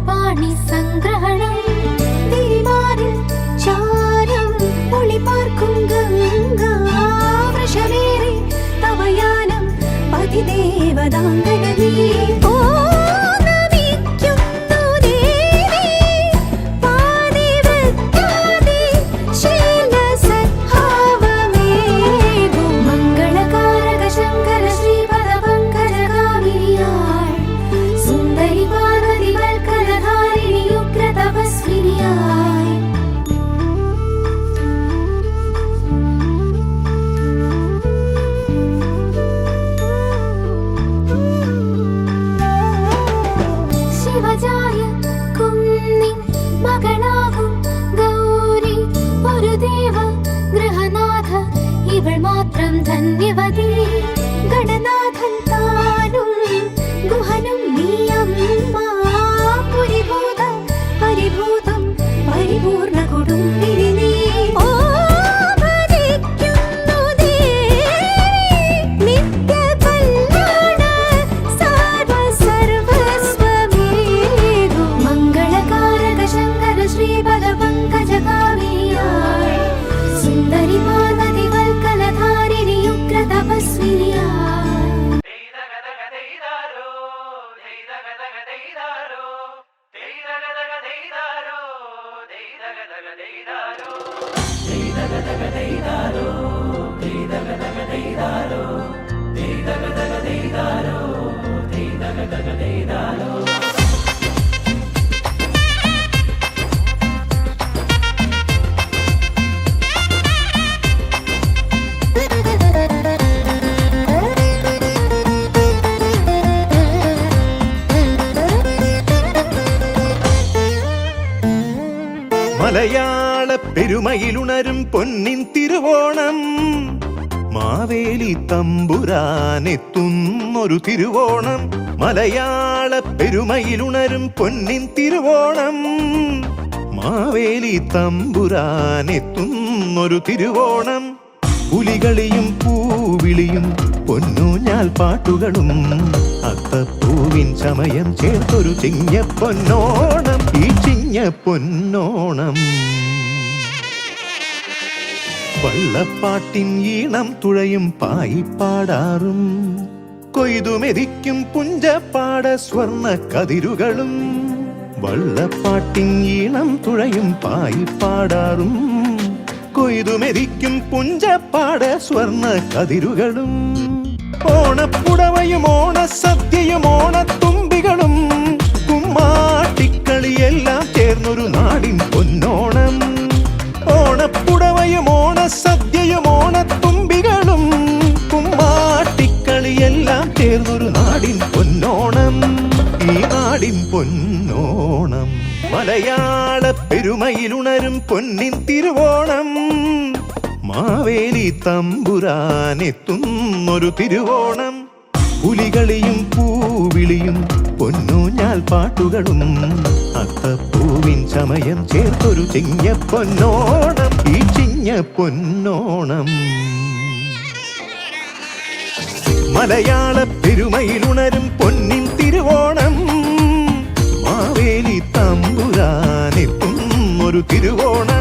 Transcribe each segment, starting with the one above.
பாணி சங்கிரகணம் திரிவாரில் சாரம் ஒளி பார்க்கும் கங்கா விஷமேறி தவயானம் பதிதேவதாங்க ഇവൾ മാത്രം ധന്യവതി. ഗണനാഥൻ താനും മലയാള പെരുമയിലുണരും പൊന്നിൻ തിരുവോണം. മാവേലി തമ്പുരാനെത്തുന്നൊരു തിരുവോണം. മലയാള പെരുമയിലുണരും പൊന്നിൻ തിരുവോണം. മാവേലി തമ്പുരാനെത്തുന്നൊരു തിരുവോണം. പുലികളിയും പൂവിളിയും പൊന്നൂഞ്ഞാൽ പാട്ടുകളും അത്തപ്പൂവിൻ സമയം ചേർത്തൊരു ചിങ്ങ പൊന്നോണം ഈ ചിങ്ങ പൊന്നോണം വള്ളപ്പാട്ടിൻ ഈണം തുഴയും പായിപ്പാടാറും കൊയ്തുമെതിക്കും പുഞ്ചപ്പാട സ്വർണ കതിരുകളും. വള്ളപ്പാട്ടിൻ ഈണം തുഴയും പായിപ്പാടാറും കൊയ്തുമെതിക്കും പുഞ്ചപ്പാട സ്വർണ കതിരുകളും. ഓണപ്പുടവയും ഓണസദ്യയും ഓണത്തുമ്പികളും. കുമ്മാട്ടിക്കളിയെല്ലാം ചേർന്നൊരു നാടിൻ പൊന്നോണം പൊന്നോണം. മലയാള പെരുമയിലുണരും പൊന്നിൻ തിരുവോണം. മാവേലി തമ്പുരാനെത്തുന്നൊരു തിരുവോണം. പുലികളിയും പൂവിളിയും പൊന്നൂഞ്ഞാൽ പാട്ടുകളും. അത്തപ്പൂവിൻ ചമയം ചേർത്തൊരു ചിങ്ങ പൊന്നോണം. ഈ ചിങ്ങ പൊന്നോണം. മലയാള പെരുമയിലുണരും திருவோண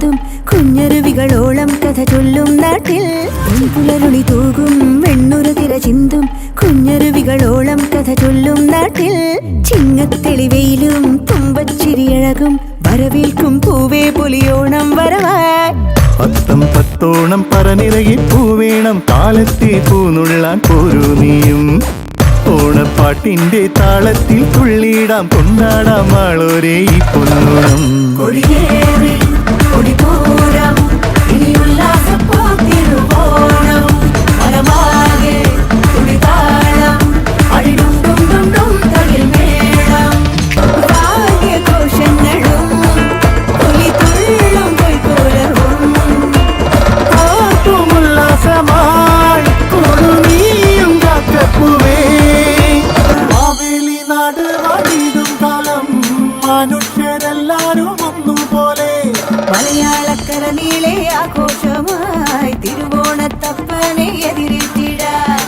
കുഞ്ഞരുവികളോളം കഥ ചൊല്ലും നാട്ടിൽ. പുലരുളി തൂകും വെണ്ണുര തിര ചിന്തും കുഞ്ഞരുവികളോളം കഥ ചൊല്ലും നാട്ടിൽ. ചിങ്ങത്തെളിവയിലും തുമ്പച്ചിരിയഴകും വരവേൽക്കും പൂവേ പൊലിയോണം വരവായി പത്തം പത്തോണം പറനിറയിൽ പൂവേണം കാലത്തെ പൂനുള്ളാൻ പോരൂ നീയും. ഓണപ്പാട്ടിന്റെ താളത്തിൽ തുള്ളിയിടാം കൊണ്ടാടാം ആളോരേ ഈ പൊന്നോണം. മനുഷ്യരെല്ലാരും ഒന്നുപോലെ. മലയാളക്കര നീളെ ആഘോഷമായി തിരുവോണത്തപ്പനെ എതിരേറ്റിടാം